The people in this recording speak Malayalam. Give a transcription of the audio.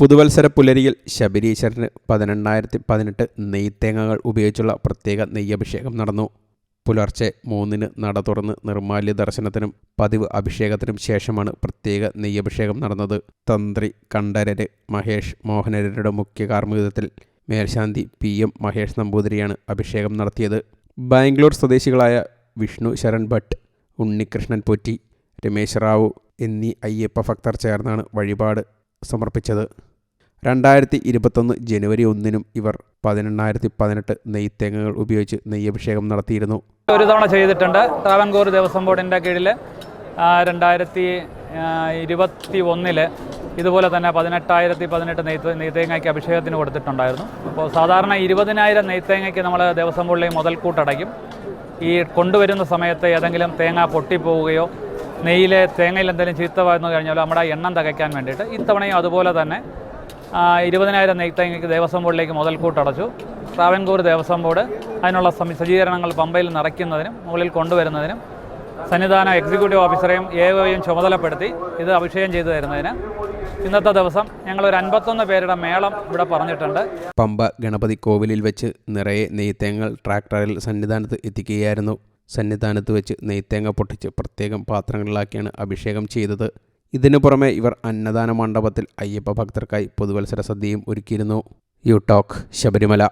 പുതുവത്സര പുലരിയിൽ ശബരീശ്വരന് പതിനെണ്ണായിരത്തി പതിനെട്ട് നെയ്ത്തേങ്ങകൾ ഉപയോഗിച്ചുള്ള പ്രത്യേക നെയ്യഭിഷേകം നടന്നു. പുലർച്ചെ മൂന്നിന് നട തുറന്ന് നിർമാല്യ ദർശനത്തിനും പതിവ് അഭിഷേകത്തിനും ശേഷമാണ് പ്രത്യേക നെയ്യഭിഷേകം നടന്നത്. തന്ത്രി കണ്ഠരര് മഹേഷ് മോഹനരരുടെ മുഖ്യ കാർമ്മികത്വത്തിൽ മേൽശാന്തി പി എം മഹേഷ് നമ്പൂതിരിയാണ് അഭിഷേകം നടത്തിയത്. ബാംഗ്ലൂർ സ്വദേശികളായ വിഷ്ണു ശരൺ ഭട്ട് ഉണ്ണികൃഷ്ണൻ പൊറ്റി രമേശ് റാവു എന്നീ അയ്യപ്പ ഭക്തർ ചേർന്നാണ് വഴിപാട് സമർപ്പിച്ചത്. രണ്ടായിരത്തി ഇരുപത്തൊന്ന് ജനുവരി ഒന്നിനും ഇവർ പതിനെണ്ണായിരത്തി പതിനെട്ട് നെയ്ത്തേങ്ങകൾ ഉപയോഗിച്ച് നെയ്യഭിഷേകം നടത്തിയിരുന്നു. ഒരു തവണ ചെയ്തിട്ടുണ്ട്. ട്രാവൻകൂർ ദേവസ്വം ബോർഡിന്റെ കീഴിൽ രണ്ടായിരത്തി ഇരുപത്തി ഒന്നിൽ ഇതുപോലെ തന്നെ പതിനെട്ടായിരത്തി പതിനെട്ട് നെയ്ത്ത് നെയ്ത്തേങ്ങയ്ക്ക് അഭിഷേകത്തിന് കൊടുത്തിട്ടുണ്ടായിരുന്നു. അപ്പോൾ സാധാരണ ഇരുപതിനായിരം നെയ്ത്തേങ്ങയ്ക്ക് നമ്മൾ ദേവസ്വം ബോർഡിലെ മുതൽക്കൂട്ടടയ്ക്കും ഈ കൊണ്ടുവരുന്ന സമയത്ത് ഏതെങ്കിലും തേങ്ങ പൊട്ടിപ്പോവുകയോ നെയ്യിലെ തേങ്ങയിൽ എന്തെങ്കിലും ചീത്ത വന്നു കഴിഞ്ഞാൽ നമ്മുടെ എണ്ണം തികയ്ക്കാൻ വേണ്ടിയിട്ട് ഇത്തവണയും അതുപോലെ തന്നെ ഇരുപതിനായിരം നെയ്ത്തങ്ങൾക്ക് ദേവസ്വം ബോർഡിലേക്ക് മുതൽക്കൂട്ടടച്ചു ട്രാവൻകൂർ ദേവസ്വം ബോർഡ് അതിനുള്ള സജ്ജീകരണങ്ങൾ പമ്പയിൽ നിറയ്ക്കുന്നതിനും മുകളിൽ കൊണ്ടുവരുന്നതിനും സന്നിധാന എക്സിക്യൂട്ടീവ് ഓഫീസറെയും ഏവയും ചുമതലപ്പെടുത്തി ഇത് അഭിഷേകം ചെയ്തു തരുന്നതിന് ഇന്നത്തെ ദിവസം ഞങ്ങൾ ഒരു അൻപത്തൊന്ന് പേരുടെ മേളം ഇവിടെ പറഞ്ഞിട്ടുണ്ട്. പമ്പ ഗണപതി കോവിലിൽ വെച്ച് നിറയെ നെയ്ത്തേങ്ങൾ ട്രാക്ടറിൽ സന്നിധാനത്ത് എത്തിക്കുകയായിരുന്നു. സന്നിധാനത്ത് വെച്ച് നെയ്ത്തേങ്ങ പൊട്ടിച്ച് പ്രത്യേകം പാത്രങ്ങളിലാക്കിയാണ് അഭിഷേകം ചെയ്തത്. ഇതിനു പുറമെ ഇവർ അന്നദാന മണ്ഡപത്തിൽ അയ്യപ്പ ഭക്തർക്കായി പുതുവത്സര സദ്യയും ഒരുക്കിയിരുന്നു. You talk Sabarimala.